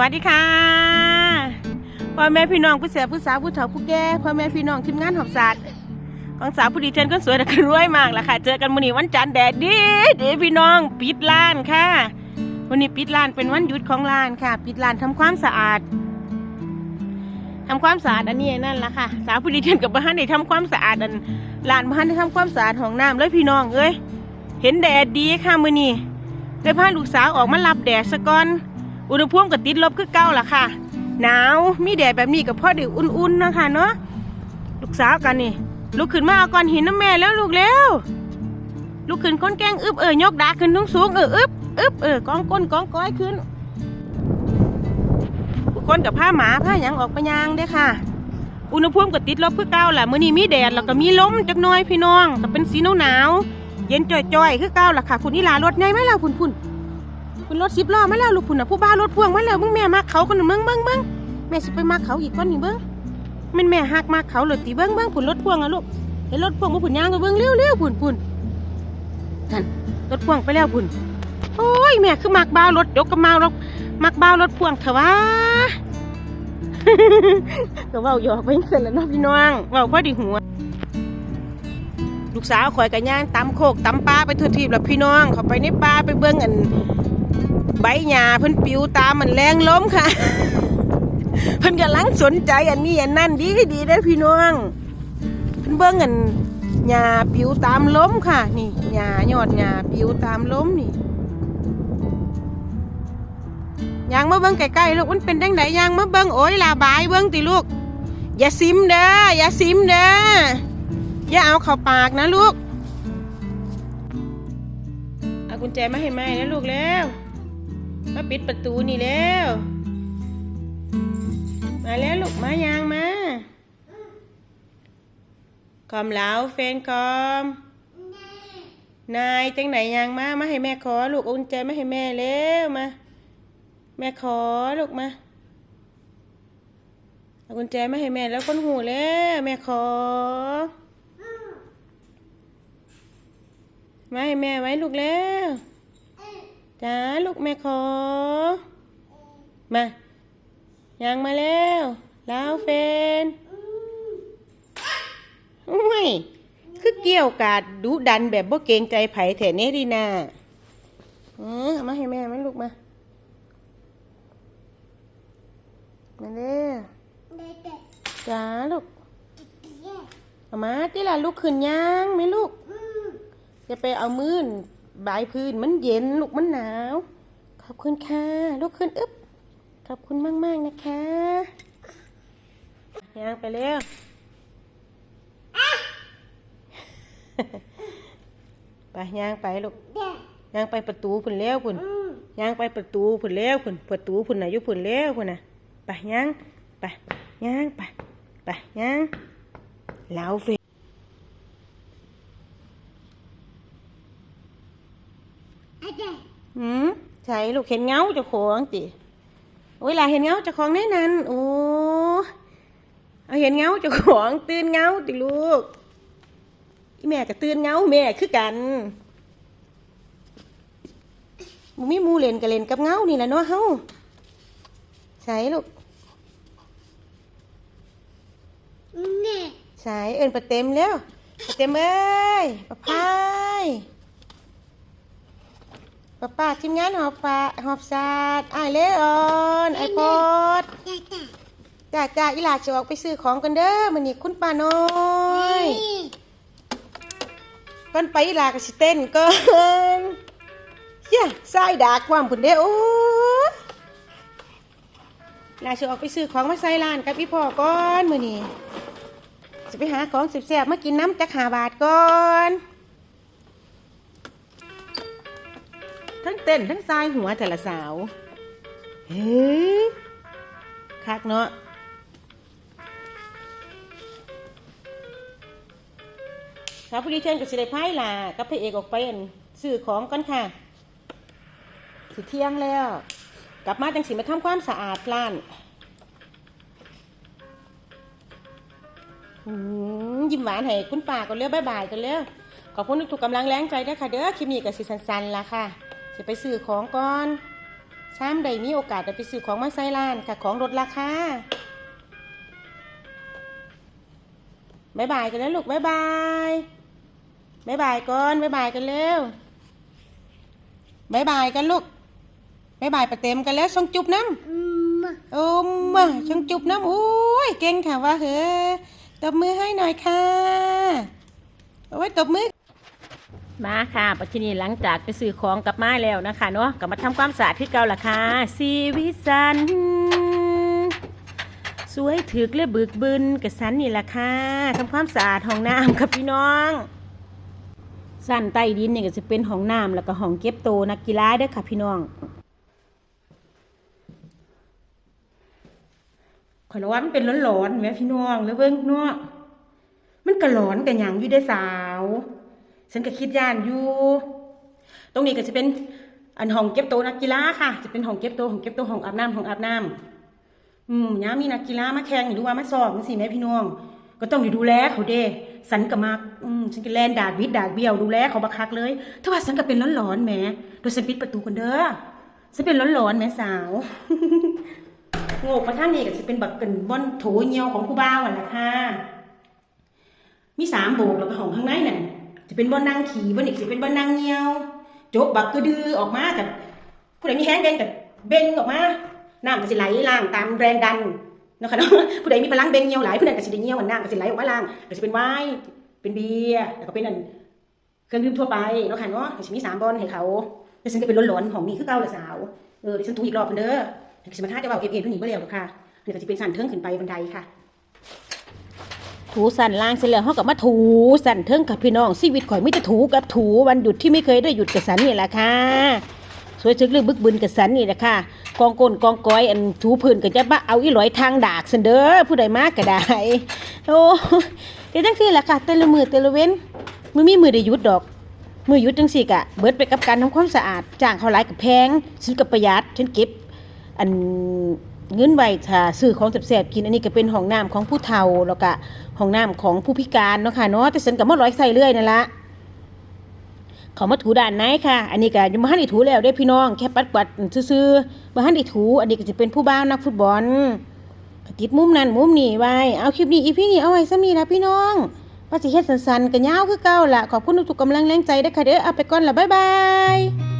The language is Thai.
วัสดีค่ะพ่อแม่พี่น้องผู้เสียผู้สาวผู้เฒ่าผู้แก่พ่อแม่พี่น้องทีมงานหอบศาสตร์ของสาวผู้ดีเทนก็สวยแต่ก็รวยมากล่ะค่ะ เจอกันมื้อนี้วันจันทร์แดดดีเดีพี่น้องปิดร้านค่ะวันนี้ปิดร้านเป็นวันหยุดของร้านค่ะ ปิดร้านทำความสะอาดทำความสะอาดอันนี้นั่นล่ะค่ะ สาวผู้ดีเทนกับบ้านได้ทำความสะอาดอันร้านบ้านได้ทำความสะอาดห้องน้ำเลยพี่น้องเอ้ยเห็นแดดดีค่ะมื้อนี้ได้พาลูกสาวออกมารับแดดซะก่อน อุณหภูมิก็ติดลบคือเก่าล่ะค่ะ หนาวมีแดดแบบนี้ก็พอได้อุ่นๆนะคะเนาะลูกสาวกันนี่ลุกขึ้นมาเอาก้อนหินน้ำแม่แล้วลูกเร็วลุกขึ้นก้นแกงอึบเออยกดาขึ้นทุ่งสูงเอออึบอึบเออกองก้นกองก้อยขึ้นกคนกับผ้าหมาผ้าหยังออกไปยางเด้ค่ะ อุณหภูมิก็ติดลบคือเก่าแหละมื้อนี้มีแดดแล้วก็มีลมจักน่อยพี่น้องก็เป็นสีหนาวๆเย็นจ่อยๆคือเก่าล่ะค่ะ คุณนี่ลารถใหญ่ไหมล่ะคุณคุณ คุณรถสิบล้อมาแล้วลูกคุณน่ะผู้บ้ารถพ่วงมาแล้วมึงแม่มักเขาคนน่ะมึงเบิ้งเบิ้งแม่สิไปมักเขาอีกคนนี่เบิ้งมันแม่หักมักเขาเลยตีเบิ้งเบิ้งผุนรถพ่วงอะลูกเห็นรถพ่วงมาผุนยางก็เบิ้งเร็วเร็วผุนผุนนั่นรถพ่วงไปแล้วผุนโอ้ยแม่คือมักบ้ารถยกกับมารถมักบ้ารถพ่วงเถอะวะก็เว้าหยอกไปเสร็จแล้วเนาะพี่น้องเว้าพอดีหัวลูกสาวข่อยกับย่างตำโคกตำปลาไปทั่วทีบแล้วพี่น้อง เขาไปในป่าไปเบิ้งอัน ใบหญ้าเพิ่นปิวตามมันแรงล้มค่ะ เพิ่นกำลังสนใจอันนี้อันนั่นดีดีได้พี่น้องเพิ่นเบิ่งอันหญ้าปิวตามล้มค่ะ นี่หญ้ายอดหญ้าปิวตามล้มนี่ยางมาเบิ่งใกล้ๆลูกมันเป็นจังไดยางมาเบิ่งโอ้ยลาบายเบิ่งติลูก อย่าซิมเด้ออย่าซิมเด้ออย่าเอาเข้าปากนะลูกเอากุญแจมาให้แม่นะลูกแล้ว มาปิดประตูนี่แล้ว มาแล้วลูกมายางมาคอมเหลาเฟนคอม นายจังไหนยางมา มาให้แม่ขอ ลูกอากุญแจมาให้แม่เร็วมา แม่ขอลูกมาเอากุญแจมาให้แม่แล้วคนหูแล้วแม่ขอ มาให้แม่ไว้ลูกแล้ว จ้าลูกแม่ขอ มายังมาแล้วแล้วเฟนอุ้ยคือเกี่ยวกาดดุดันแบบบ่เกรงใจไผแถเนดีนาเออเอามาให้แม่ไหมลูกมา มาเร็วจ้าลูกเอามาที่ล่ะลูกขึ้นยังไหมลูก จะไปเอามือน บายพื้นมันเย็นลูกมันหนาว ขอบคุณค่ะลูกขึ้นอึ๊บขอบคุณมากมากๆนะคะย่างไปเร็วไปย่างไปลูกย่างไปประตูพุ่นเร็วพุ่นย่างไปประตูพุ่นเร็วพุ่นประตูพุ่นน่ะอยู่พุ่นเร็วพุ่นนะไปย่างไปย่างไปไปย่างแล้วเฟ หืมใช่ลูกเห็นเงาเจ้าของติโอ้ยหลาเห็นเงาเจ้าของแน่นันโอ้เอาเห็นเงาเจ้าของตื่นเงาติลูกอีแม่ก็ตื่นเงาแม่คือกันมึงมีหมูเล่นก็เล่นกับเงานี่แหละเนาะเฮาใช่ลูกใช่เอินปะเต็มแล้วปะเต็มเอ้ยปะพาย ป้าป้าทีมงานหอบฟ้าหอบศาสตร์ไอายเลออนไอพอดจ้าจ้าอีหลาจะออกไปซื้อของกันเด้อมันนี่คุณป้าน้อยก่อนไปอีหลาก็สิเต้นก่อนเฮ้ยสายดากความผุนเด้อโอ้ยอีหลาจะออกไปซื้อของมาใส่ร้านกับพี่พ่อก่อนมื้อนี้จะไปหาของแซ่บๆมากินน้ำจักหาบาทก่อน ทั้งเต้นทั้งทรายหัวแต่ละสาว เฮ้ยคักเนาะสาวผู้ดีเชิญกับสิได้พายล่ะกับพระเอกออกไปอั่นซื้อของกันค่ะ สิเที่ยงแล้ว กลับมาจังสิมาทำความสะอาดร้านอืมยิ้มหวานให้คุณป่ากันเร็วบายบายกันเร็วขอบคุณทุกๆกำลังแรงใจด้วยค่ะ เด้อคลิปนี้กับสิสันๆล่ะค่ะ จะไปซื้อของก่อนซ้ำได้มีโอกาสได้ไปซื้อของมาใส่ร้านค่ะของลดราคาบายบายกันแล้วลูกบายบายบายบายก่อนบายบายกันเร็วบายบายกันลูกบายบายประเต็มกันแล้วส่งจุบน้ำโอ้มาส่งจุบน้ำโอ้ยเก่งค่ะว่าเฮ้อตบมือให้หน่อยค่ะโอ้ยตบมือ มาค่ะปัจจุบันหลังจากไปซื้อของกลับมาแล้วนะคะเนาะกลับมาทำความสะอาดที่เก่าละค่ะชีวิตสัน สวยถึกและบึกบึนกับสันนี่ละค่ะทำความสะอาดห้องน้ำครับพี่น้อง สันใต้ดินเนี่ยก็จะเป็นห้องน้ำแล้วก็ห้องเก็บโตนักกีฬาด้อค่ะพี่น้องขอยว่ามันเป็นร้อนๆแม่พี่น้องแล้วเบิ่งเนาะมันก็ร้อนกันหยังอยู่ได้สาว ฉันก็คิดย่านอยู่ ตรงนี้ก็จะเป็นอันห้องเก็บโตวนักกีฬาค่ะ จะเป็นห้องเก็บโตวห้องเก็บโตวห้องอาบน้ำห้องอาบน้ำอืมยามีนักกีฬามาแข่งหรือว่ามาสอบจังซี่แม่พี่น้อง ก็ต้องดูแลเขาเด้สันก็มากอืมฉันก็แลนดากวิดดากเบี้ยวดูแลเขาบักคักเลยถ้าว่าฉันก็เป็นร้อนๆแหมโดยฉันปิดประตูกันเด้อฉันเป็นร้อนๆแหม่สาวโง่ประท่านนี่ก็จะเป็นแบบเป็นบอนโถเหี่ยวของผู้บ่าวอะละค่ะ มีสามโบกแล้วก็ห้องข้างในนั่น จะเป็นบอนนางขี่บอนอีกจะเป็นบอนนางเงียวโจกบักกระดือออกมากับผู้ใดมีแห้งเบ่งกับเบงออกมาน้ำก็สิไหลล่างตามแรงดันนะค่ะเนาะผู้ใดมีพลังเบงเงียวไหลผู้นั้นก็สิได้เงียวน้ำก็สิไหลออกมาล่างก็สิเป็นไวน์เป็นเบียร์แล้วก็เป็นอันเครื่องดื่มทั่วไปเนาะค่ะเนาะก็สิมีสามบอนให้เขาแต่ฉันก็เป็นร้อนๆของนี่คือเก่าละสาวเออฉันถูอีกรอบเพิ่นเด้อเดี๋ยวสิมาท่าจะเว้าเอฟเอเพิ่นหนีบ่แล้วหรอกค่ะเดี๋ยวก็สิเป็นสั่นเทิงขึ้นไปบันไดค่ะ ถูสันล่างเสร็จแล้วเขาก็มาถูสันเทิงกับพี่น้องชีวิตข่อยไม่จะถูกับถูวันหยุดที่ไม่เคยได้หยุดกับสันนี่แหละค่ะสวยถึกหรือบึกบึนกับสันนี่แหละค่ะกองโกนกองก้อยอันถูพื้นก็จะบ้าเอาอีหลอยทางดากสันเด้อผู้ใดมากก็ได้โอ้เดี๋ยวจังซี่แหละค่ะแต่ละมือแต่ละเว้นมือมีมือได้หยุดดอก มือหยุดจังซี่กะเบิดไปกับการทำความสะอาดจ้างเขาหลายกับแพงฉันก็ประหยัดฉันเก็บอัน เงินไว้ถ้าซื้อของแสบๆกินอันนี้ก็เป็นห้องน้ำของผู้เฒ่าแล้วก็ห้องน้ำของผู้พิการเนาะค่ะเนาะแต่ฉันก็มาร้อยใส่เรื่อยนั่นละเขามาถูด่านไหนค่ะ อันนี้ก็ยังบ่ทันได้ถูแล้วเด้พี่น้องแค่ปัดปัดซื่อๆบ่ทันได้ถู อันนี้ก็จะเป็นผู้บ้าวนักฟุตบอลติดมุมนั้นมุมนี้ไว้เอาคลิปนี้อีพี่นี้เอาไว้ซะมีละพี่น้องว่าสิเฮ็ดสั้นๆก็ยาวคือเก่าล่ะขอบคุณทุกๆกำลังแรงใจด้อค่ะเด้อเอาไปก่อนละบ๊ายบาย